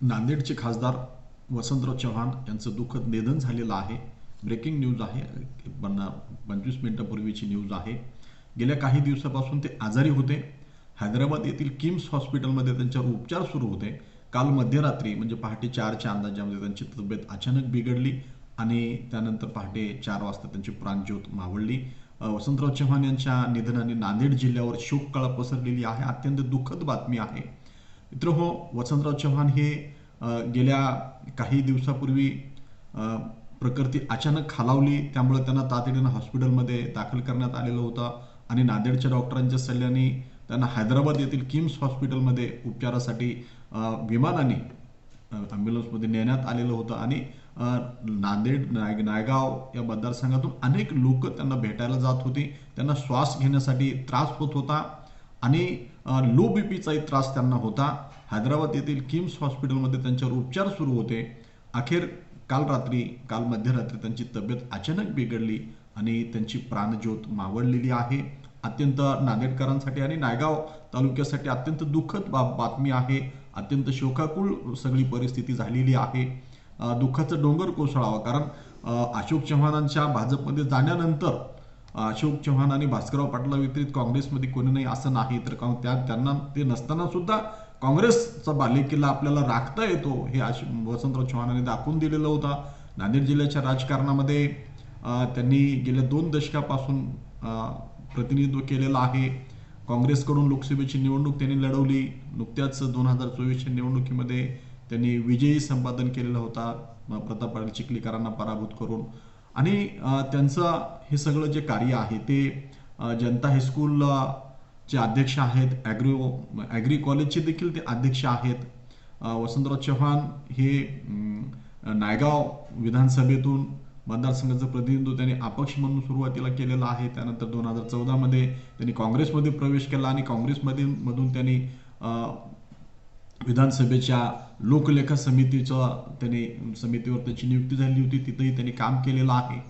नांदेडचे खासदार वसंतराव चव्हाण यांचं दुःखद निधन झालेलं आहे. ब्रेकिंग न्यूज आहे. पन्ना पंचवीस मिनिटापूर्वीची न्यूज आहे. गेल्या काही दिवसापासून ते आजारी होते. हैदराबाद येथील किम्स हॉस्पिटलमध्ये त्यांच्यावर उपचार सुरू होते. काल मध्यरात्री म्हणजे पहाटे चारच्या अंदाजामध्ये त्यांची तब्येत अचानक बिघडली आणि त्यानंतर पहाटे चार वाजता त्यांची प्राणज्योत मावळली. वसंतराव चव्हाण यांच्या निधनाने नांदेड जिल्ह्यावर शोककळा पसरलेली आहे. अत्यंत दुःखद बातमी आहे. मित्र हो वसंतराव चव्हाण हे गेल्या काही दिवसापूर्वी प्रकृती अचानक खालावली त्यामुळे त्यांना तातडीनं हॉस्पिटलमध्ये दाखल करण्यात आलेलं होतं आणि नांदेडच्या डॉक्टरांच्या सल्ल्याने त्यांना हैदराबाद येथील किम्स हॉस्पिटलमध्ये उपचारासाठी विमानाने ॲम्ब्युलन्समध्ये नेण्यात आलेलं होतं आणि नांदेड नाय नायगाव या मतदारसंघातून अनेक लोक त्यांना भेटायला जात होती. त्यांना श्वास घेण्यासाठी त्रास होत होता आणि लो बी पीचाही त्रास त्यांना होता. हैदराबाद येथील किम्स हॉस्पिटलमध्ये त्यांच्यावर उपचार सुरू होते. अखेर काल रात्री काल मध्यरात्री त्यांची तब्येत अचानक बिघडली आणि त्यांची प्राणज्योत मावळलेली आहे. अत्यंत नांदेडकरांसाठी आणि नायगाव तालुक्यासाठी अत्यंत दुःखद बा बातमी आहे. अत्यंत शोकाकुळ सगळी परिस्थिती झालेली आहे. दुःखाचं डोंगर कोसळावं. कारण अशोक चव्हाणांच्या भाजपमध्ये जाण्यानंतर अशोक चव्हाण आणि भास्करराव पाटला व्यतिरिक्त काँग्रेसमध्ये कोणी नाही असं नाही. तर त्या त्यांना ते नसताना सुद्धा काँग्रेसचा बालेकिल्ला आपल्याला राखता येतो हे अश वसंतराव चव्हाणांनी दाखवून दिलेलं होता. नांदेड जिल्ह्याच्या राजकारणामध्ये त्यांनी गेल्या दोन दशकापासून प्रतिनिधित्व केलेलं आहे. काँग्रेसकडून लोकसभेची निवडणूक त्यांनी लढवली. नुकत्याच दोन हजार चोवीसच्या निवडणुकीमध्ये त्यांनी विजयी संपादन केलेला होता. प्रताप पाटील चिखलीकरांना पराभूत करून. आणि त्यांचं हे सगळं जे कार्य आहे ते जनता हायस्कूल चे अध्यक्ष आहेत ॲग्रो ॲग्री कॉलेजचे देखील ते अध्यक्ष आहेत. वसंतराव चव्हाण हे नायगाव विधानसभेतून मतदारसंघाचं प्रतिनिधित्व त्यांनी अपक्ष म्हणून सुरुवातीला केलेलं आहे. त्यानंतर दोन हजार चौदामध्ये त्यांनी काँग्रेसमध्ये प्रवेश केला आणि काँग्रेसमध्ये मधून त्यांनी विधानसभेच्या लोकलेखा समितीचं त्यांनी समितीवर त्याची नियुक्ती झाली होती. तिथंही त्यांनी काम केलेलं आहे.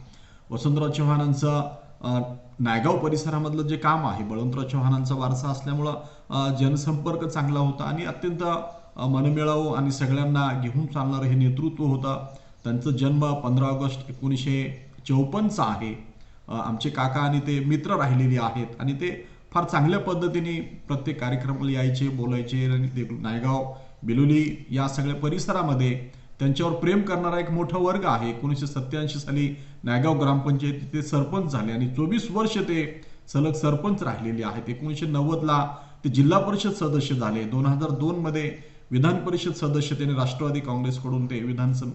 वसंतराव चव्हाणांचं नायगाव परिसरामधलं जे काम आहे बळवंतराव चव्हाणांचा वारसा असल्यामुळं जनसंपर्क चांगला होता आणि अत्यंत मनमिळावू आणि सगळ्यांना घेऊन चालणारं हे नेतृत्व होतं. त्यांचं जन्म पंधरा ऑगस्ट एकोणीसशे चौपन्नचा आहे. आमचे काका आणि ते मित्र राहिलेले आहेत आणि ते फार चांगल्या पद्धतीने प्रत्येक कार्यक्रमाला यायचे बोलायचे. आणि ते नायगाव बिलोली या सगळ्या परिसरामध्ये त्यांच्यावर प्रेम करणारा एक मोठा वर्ग आहे. एकोणीसशे सत्याऐंशी साली नायगाव ग्रामपंचायत ते सरपंच झाले आणि चोवीस वर्ष ते सलग सरपंच राहिलेले आहेत. एकोणीसशे नव्वदला ते जिल्हा परिषद सदस्य झाले. दोन हजार दोन मध्ये विधान परिषद सदस्य त्यांनी राष्ट्रवादी काँग्रेसकडून ते विधानसभ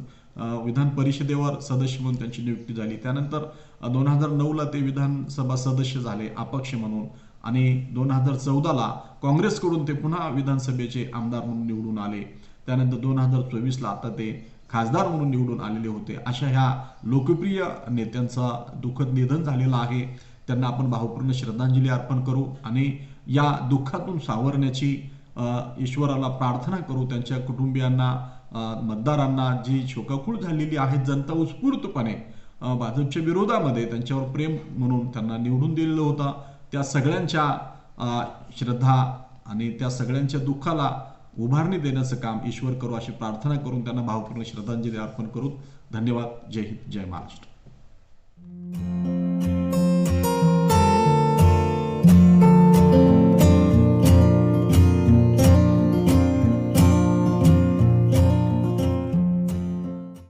विधान परिषदेवर सदस्य म्हणून त्यांची नियुक्ती झाली. त्यानंतर दोन हजार नऊला ते विधानसभा सदस्य झाले अपक्ष म्हणून. आणि दोन हजार चौदाला काँग्रेसकडून ते पुन्हा विधानसभेचे आमदार म्हणून निवडून आले. त्यानंतर दोन हजार चोवीसला आता ते खासदार म्हणून निवडून आलेले होते. अशा ह्या लोकप्रिय नेत्यांचं दुःखद निधन झालेलं आहे. त्यांना आपण भावपूर्ण श्रद्धांजली अर्पण करू आणि या दुःखातून सावरण्याची ईश्वराला प्रार्थना करू. त्यांच्या कुटुंबियांना मतदारांना जी शोकाकुळ झालेली आहे जनता उत्स्फूर्तपणे भाजपच्या विरोधामध्ये त्यांच्यावर प्रेम म्हणून त्यांना निवडून दिलेलं होतं. त्या सगळ्यांच्या श्रद्धा आणि त्या सगळ्यांच्या दुःखाला उभारणी देण्याचं काम ईश्वर करू अशी प्रार्थना करून त्यांना भावपूर्ण श्रद्धांजली अर्पण करू धन्यवाद. जय हिंद जय महाराष्ट्र.